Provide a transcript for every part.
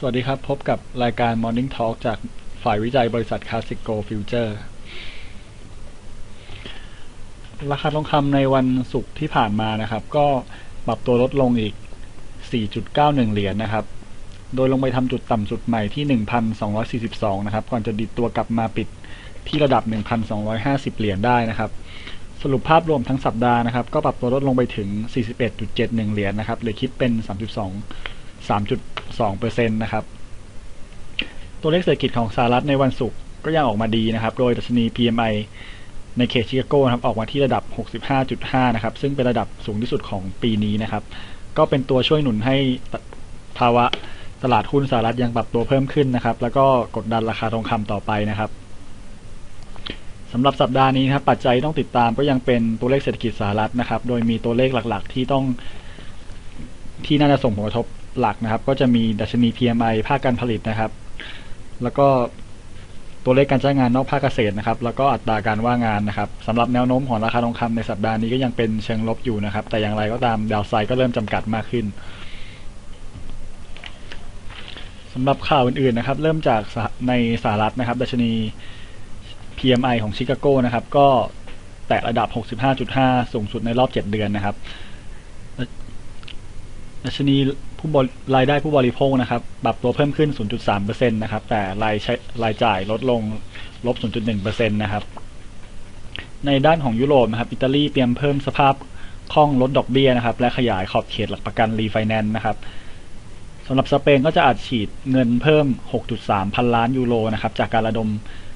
สวัสดีครับ พบกับรายการ Morning Talk จากฝ่ายวิจัยบริษัท Classico Future ราคาทองคำในวันศุกร์ที่ผ่านมานะครับ ก็ปรับตัวลดลงอีก 4.91 เหรียญนนะครับ โดยลงไปทำจุดต่ำสุดใหม่ที่ 1,242 นะครับ ก่อนจะดิดตัวกลับมาปิดที่ระดับ 1,250 เหรียญได้นะครับ สรุปภาพรวมทั้งสัปดาห์นะครับ ก็ปรับตัวลดลงไปถึง 41.71 เหรียญนนะครับหรือคิดเป็น 32 2%นะครับ ตัวเลขเศรษฐกิจของสหรัฐในวันศุกร์ก็ยังออกมาดีนะครับ โดยดัชนี PMI ในเขตชิคาโกนะครับออกมาที่ระดับ 65.5 นะครับ ซึ่งเป็นระดับสูงที่สุดของปีนี้นะครับ ก็เป็นตัวช่วยหนุนให้ภาวะตลาดหุ้นสหรัฐยังปรับตัวเพิ่มขึ้นนะครับ แล้วก็กดดันราคาทองคำต่อไปนะครับสำหรับสัปดาห์นี้นะครับปัจจัยต้องติดตามก็ยังเป็นตัวเลขเศรษฐกิจสหรัฐนะครับ โดยมีตัวเลขหลักๆ ที่ต้องที่น่าจะส่งผลกระทบ หลักนะครับ ก็จะมีดัชนี PMI ภาคการผลิตนะครับ แล้วก็ตัวเลขการจ้างงานนอกภาคเกษตรนะครับ แล้วก็อัตราการว่างงานนะครับสำหรับแนวโน้มของราคาทองคำในสัปดาห์นี้ก็ยังเป็นเชิงลบอยู่นะครับ แต่อย่างไรก็ตามดาวไซด์ก็เริ่มจำกัดมากขึ้นสำหรับข่าวอื่นๆนะครับ เริ่มจากในสหรัฐนะครับ ดัชนี PMI ของชิคาโกนะครับ ก็แตะระดับ 65.5 สูงสุดในรอบ 7 เดือนนะครับ ดัชนีผู้รายได้ผู้บริโภคนะครับ ปรับตัวเพิ่มขึ้น 0.3%นะครับ แต่รายใช้รายจ่ายลดลงลบ 0.1%นะครับ ในด้านของยุโรปนะครับ อิตาลีเตรียมเพิ่มสภาพคล่องลดดอกเบี้ยนะครับ และขยายขอบเขตหลักประกันรีไฟแนนซ์นะครับสำหรับสเปนก็จะอาจฉีดเงินเพิ่ม 6.3 พันล้านยูโรนะครับ จากการระดม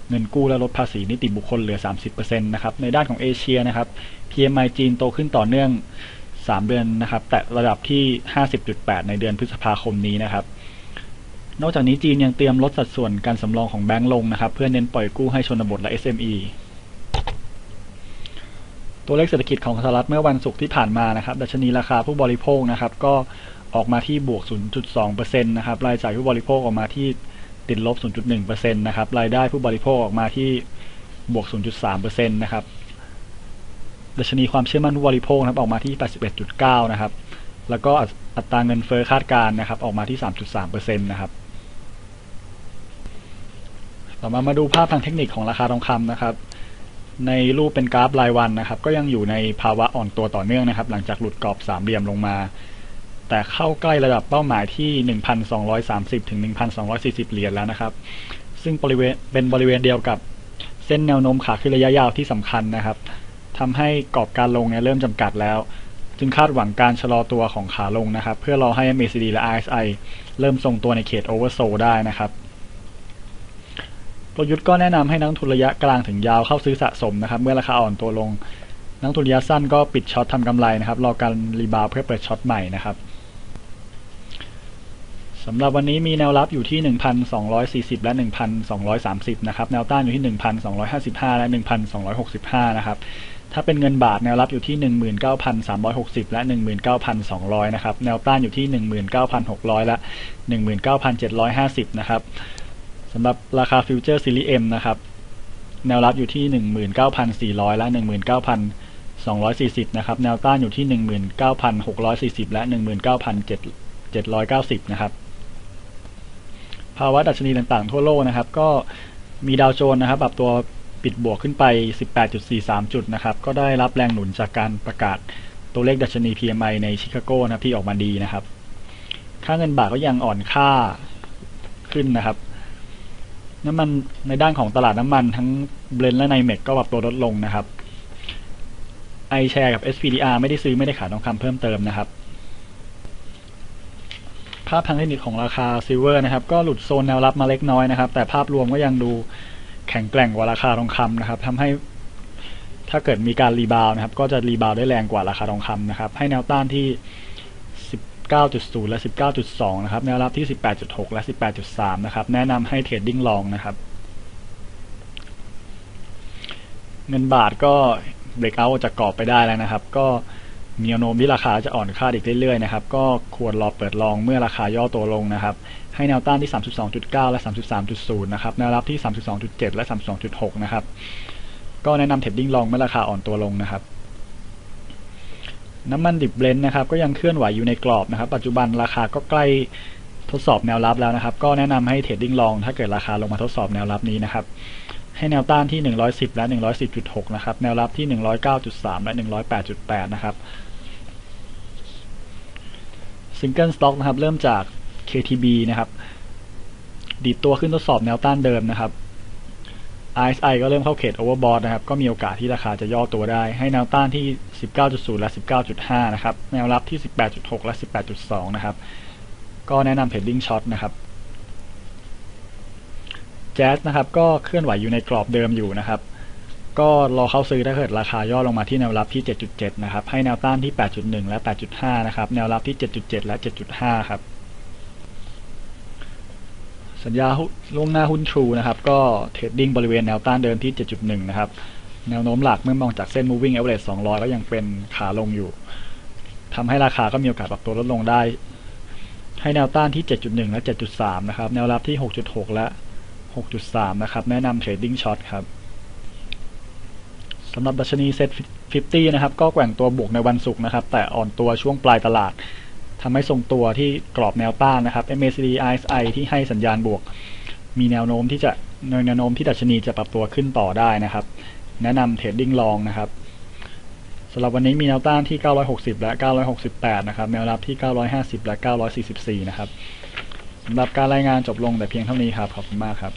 เงินกู้และลดภาษีนิติบุคคลเหลือ 30%นะครับ ในด้านของเอเชียนะครับ PMI จีนโตขึ้นต่อเนื่อง 3 เดือนนะครับ แต่ระดับที่ 50.8 ในเดือนพฤษภาคมนี้นะครับ นอกจากนี้จีนยังเตรียมลดสัดส่วนการสำรองของแบงก์ลงนะครับ เพื่อเน้นปล่อยกู้ให้ชนบทและ SME ตัวเลขเศรษฐกิจของสหรัฐเมื่อวันศุกร์ที่ผ่านมานะครับ ดัชนีราคาผู้บริโภคนะครับ ก็ออกมาที่บวก 0.2%นะครับ รายจ่ายผู้บริโภคออกมาที่ติดลบ 0.1%นะครับ รายได้ผู้บริโภคออกมาที่บวก 0.3%นะครับ ดัชนีความเชื่อมั่นผู้บริโภคนะครับออกมาที่ 81.9 นะครับ แล้วก็อัตราเงินเฟ้อคาดการณ์นะครับ ออกมาที่ 3.3%นะครับ ต่อมามาดูภาพทางเทคนิคของราคาทองคำนะครับ ในรูปเป็นกราฟรายวันนะครับ ก็ยังอยู่ในภาวะอ่อนตัวต่อเนื่องนะครับ หลังจากหลุดกรอบสามเหลี่ยมลงมา แต่เข้าใกล้ระดับเป้าหมายที่ 1,230 ถึง 1,240 เหรียญแล้วนะครับ ซึ่งบริเวณเป็นบริเวณเดียวกับเส้นแนวโน้มขาขึ้นระยะยาวที่สำคัญนะครับ ทำให้กรอบการลงเนี่ยเริ่มจำกัดแล้ว จึงคาดหวังการชะลอตัวของขาลงนะครับ เพื่อรอให้ MACD และ RSI เริ่มทรงตัวในเขต Oversold ได้นะครับกลยุทธ์ก็แนะนำให้นักทุนระยะกลางถึงยาวเข้าซื้อสะสมนะครับ เมื่อราคาอ่อนตัวลง นักทุนระยะสั้นก็ปิดช็อตทำกำไรนะครับรอการรีบาวเพื่อเปิดช็อตใหม่นะครับ สำหรับวันนี้มีแนวรับอยู่ที่ 1,240 และ 1,230 นะครับ แนวต้านอยู่ที่ 1,255 และ 1,265 นะครับ ถ้าเป็นเงินบาทแนวรับอยู่ที่ 19,360 และ 19,200 นะครับ แนวต้านอยู่ที่ 19,600 และ 19,750 นะครับ สำหรับราคาฟิวเจอร์ซีรีส์ M นะครับ แนวรับอยู่ที่ 19,400 และ 19,240 นะครับ แนวต้านอยู่ที่ 19,640 และ 19,790 นะครับ ภาวะดัชนีต่างๆ ทั่วโลกนะครับ ก็มีดาวโจนส์นะครับปรับตัวปิดบวกขึ้นไป 18.43 จุดนะครับ ก็ได้รับแรงหนุนจากการประกาศตัวเลขดัชนี PMI ในชิคาโกนะครับที่ออกมาดีนะครับ ค่าเงินบาทก็ยังอ่อนค่าขึ้นนะครับ น้ำมันในด้านของตลาดน้ำมันทั้งเบรนและไนเมกก็ปรับตัวลดลงนะครับไอแชร์กับ SPDR ไม่ได้ซื้อไม่ได้ขายทองคำเพิ่มเติมนะครับาพทางเทคนิคของราคาซิลเวอร์นะครับ ก็หลุดโซนแนวรับมาเล็กน้อยนะครับ แต่ภาพรวมก็ยังดูแข็งแกร่งกว่าราคาทองคำนะครับทำให้ถ้าเกิดมีการรีบาวนะครับ ก็จะรีบาวได้แรงกว่าราคาทองคำนะครับ ให้แนวต้านที่ 19.0 และ 19.2 นะครับ แนวรับที่ 18.6 และ 18.3 นะครับ แนะนำให้เทรดดิ้งลองนะครับ เงินบาทก็เบรกเอาจากกรอบไปได้แล้วนะครับ ก็ มีแนวโน้มที่ราคาจะอ่อนค่าอีกเรื่อยๆนะครับก็ควรรอเปิดลองเมื่อราคาย่อตัวลงนะครับ ให้แนวต้านที่ 32.9 และ 33.0 นะครับแนวรับที่ 32.7 และ 32.6 นะครับ ก็แนะนำเทรดดิ้งลองเมื่อราคาอ่อนตัวลงนะครับ น้ำมันดิบเบลนด์นะครับ ก็ยังเคลื่อนไหวอยู่ในกรอบนะครับ ปัจจุบันราคาก็ใกล้ทดสอบแนวรับแล้วนะครับ ก็แนะนำให้เทรดดิ้งลอง ถ้าเกิดราคาลงมาทดสอบแนวรับนี้นะครับ ให้แนวต้านที่ 110 และ 110.6 นะครับ แนวรับที่ 109.3 และ 108.8 นะครับซิงเกิลสต็อกนะครับ เริ่มจาก KTB นะครับ ดีดตัวขึ้นทดสอบแนวต้านเดิมนะครับ RSI ก็เริ่มเข้าเขต overbought นะครับ ก็มีโอกาสที่ราคาจะย่อตัวได้ ให้แนวต้านที่ 19.0 และ 19.5 นะครับ แนวรับที่ 18.6 และ 18.2 นะครับ ก็แนะนำเทรดดิ้งช็อตนะครับ แจ๊สนะครับ ก็เคลื่อนไหวอยู่ในกรอบเดิมอยู่นะครับ ก็รอเข้าซื้อถ้าเกิดราคาย่อลงมาที่แนวรับที่ 7.7 นะครับ ให้แนวต้านที่ 8.1 และ 8.5 นะครับ แนวรับที่ 7.7 และ 7.5 ครับ สัญญาล่วงหน้าหุ้น True นะครับ ก็เทรดดิ้งบริเวณแนวต้านเดิมที่ 7.1 นะครับ แนวโน้มหลักเมื่อมองจากเส้น moving average 200 ก็ยังเป็นขาลงอยู่ทำให้ราคาก็มีโอกาสปรับตัวลดลงได้ให้แนวต้านที่ 7.1 และ 7.3 นะครับ แนวรับที่ 6.6 และ 6.3 นะครับ แนะนำเทรดดิ้งช็อตครับสำหรับดัชนีเซ็ต50 นะครับ ก็แกว่งตัวบวกในวันศุกร์นะครับ แต่อ่อนตัวช่วงปลายตลาดทำให้ทรงตัวที่กรอบแนวต้านนะครับ MACD RSI ที่ให้สัญญาณบวก มีแนวโน้มที่จะแนวโน้มที่ดัชนีจะปรับตัวขึ้นต่อได้นะครับ แนะนำเทรดดิ้งลองนะครับสำหรับวันนี้มีแนวต้านที่ 960 และ 968 นะครับ แนวรับที่ 950 และ 944 นะครับสำหรับการรายงานจบลงแต่เพียงเท่านี้ครับ ขอบคุณมากครับ